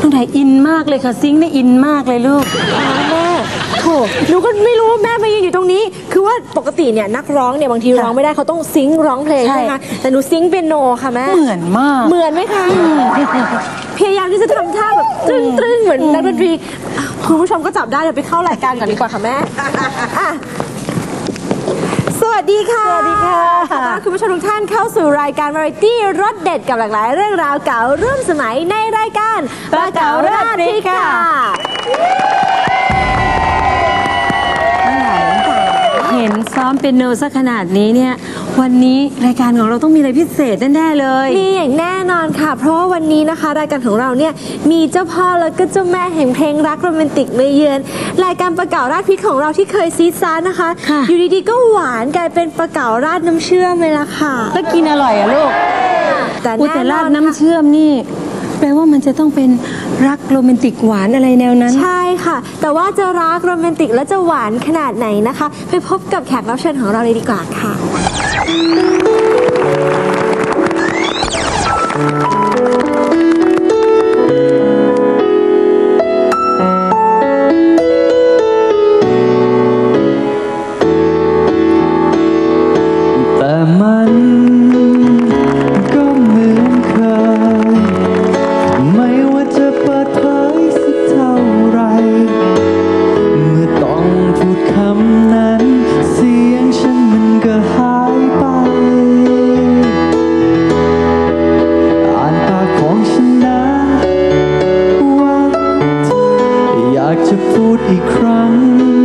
น้องไดอินมากเลยค่ะซิงค์นี่อินมากเลยลูก แม่โถหนูก็ไม่รู้ว่าแม่มายืนอยู่ตรงนี้ คือว่าปกติเนี่ยนักร้องเนี่ยบางทีร้องไม่ได้เขาต้องซิงค์ร้องเพลงใช่ ใช่ไหมแต่หนูซิงค์เปียโนค่ะแม่ เหมือนมาก เหมือนไหมคะ พยายามที่จะทำท่าแบบตรึ้งตรึ้งเหมือนนักดนตรีอะคุณผู้ชมก็จับได้เดี๋ยวไปเข้ารายการก่อนดีกว่าค่ะแม่อะ สวัสดีค่ะ สวัสดีค่ะขอต้อนรับคุณผู้ชมทุกท่านเข้าสู่รายการวาไรตี้รสเด็ดกับหลากหลาย เรื่องราวเก่าร่วมสมัยในรายการปลาเก๋าราดพริกค่ะเห็นซ้อมเป็นโนซะขนาดนี้เนี่ย วันนี้รายการของเราต้องมีอะไรพิเศษแน่ๆเลยมีอย่างแน่นอนค่ะ เพราะว่าวันนี้นะคะ รายการของเราเนี่ยมีเจ้าพ่อแล้วก็เจ้าแม่แห่งเพลงรักโรแมนติกมาเยือน รายการประเก่าราดพริกของเราที่เคยซีดซาร์นะคะค่ะอยู่ดีๆก็หวานกลายเป็นประเก่าราดน้ำเชื่อมเลยล่ะค่ะแล้วกินอร่อยอะลูกแต่อุยแน่แต่นราอดนน้ำค่ะเชื่อมนี่แปลว่ามันจะต้องเป็นรักโรแมนติกหวานอะไรแนวนั้น ใช่ค่ะ แต่ว่าจะรักโรแมนติกและจะหวานขนาดไหนนะคะ ไปพบกับแขกรับเชิญของเราเลยดีกว่าค่ะ 嗯 ดอีกครั้ง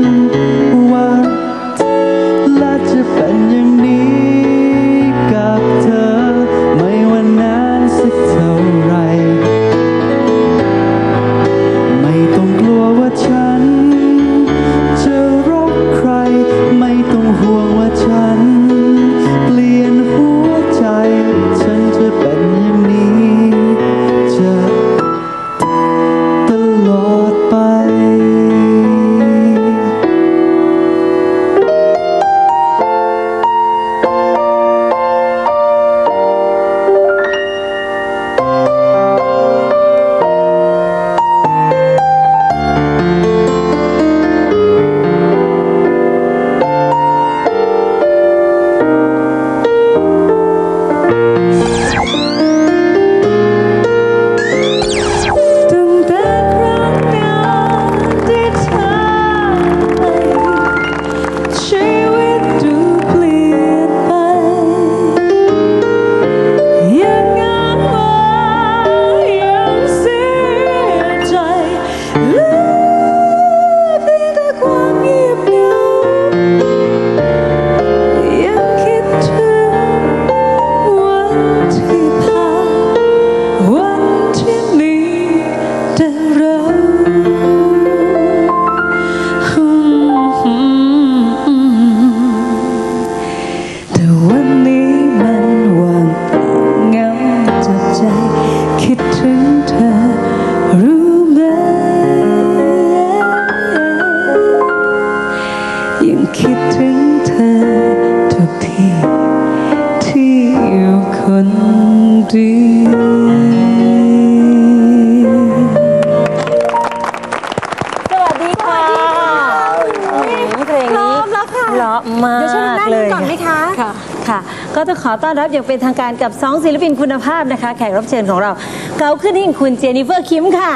ะเพราะมากเดี๋ยวช่วยนั่งเลยก่อนไหมคะค่ะค่ะ ก็ต้องขอต้อนรับอย่างเป็นทางการกับสองศิลปินคุณภาพนะคะ แขกรับเชิญของเรา เกาขึ้นหิ่งคุณเจนิเฟอร์คิมค่ะ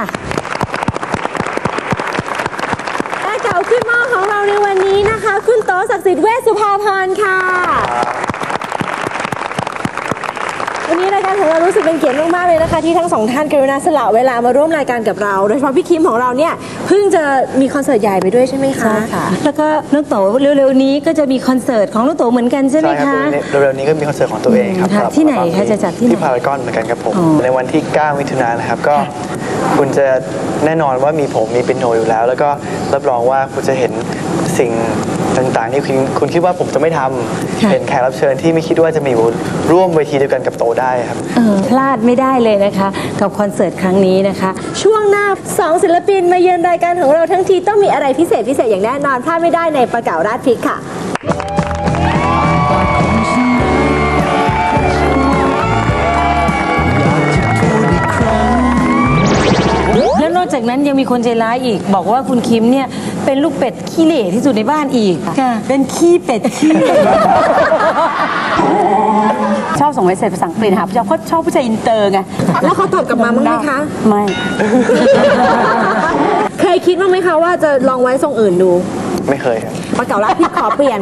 และเก่าขึ้นหม้อของเราในวันนี้นะคะ คุณโตศักดิ์สิทธิ์เวชสุภาพรค่ะ วันนี้รายการของเรารู้สึกเป็นเกียรติมากๆเลยนะคะ ที่ทั้งสองท่านกรุณาสละเวลามาร่วมรายการกับเรา โดยเฉพาะพี่คิมของเราเนี่ยเพิ่งจะมีคอนเสิร์ตใหญ่ไปด้วยใช่ไหมคะแล้วก็น้องโตเร็วๆนี้ก็จะมีคอนเสิร์ตของน้องโตเหมือนกันใช่ไหมใช่ครับคะ เร็วๆนี้ก็มีคอนเสิร์ตของตัวเองครับค่ะสำรับที่ไหนอัลบั้มคะจะจัดที่ไหนที่พารากอนเหมือนกันครับผม อ๋อ ในวันที่ 9 มิถุนายนนะครับก็คุณจะแน่นอนว่ามีผมมีเป็นโนอยู่แล้ว แล้วก็รับรองว่าคุณจะเห็น สิ่งต่างๆที่คุณคุณคิดว่าผมจะไม่ทำค่ะเห็นแขกรับเชิญที่ไม่คิดว่าจะมาอยู่ร่วมเวทีเดียวกันกับโตได้ครับ เออพลาดไม่ได้เลยนะคะ กับคอนเสิร์ตครั้งนี้นะคะ ช่วงหน้าสองศิลปินมาเยือนรายการของเราทั้งทีต้องมีอะไรพิเศษพิเศษอย่างแน่นอนพลาดไม่ได้ในประเก่าราดพริกค่ะอยากจะพูดอีกครั้งอกจากนั้นยังมีคนใจร้ายอีก บอกว่าคุณคิมเนี่ย เป็นลูกเป็ดขี้เหร่ที่สุดในบ้านอีกค่ะ เป็นขี้เป็ดขี้ ชอบส่งเมสเซจภาษาอังกฤษหาผู้ชายเพราะชอบผู้ชายอินเตอร์ไง แล้วเขาตอบกลับมาบ้างไหมคะ ไม่ เคยคิดบ้างไหมคะว่าจะลองไว้ทรงอื่นดูไม่เคยครับ ปะเก่าละพี่ขอเปลี่ยน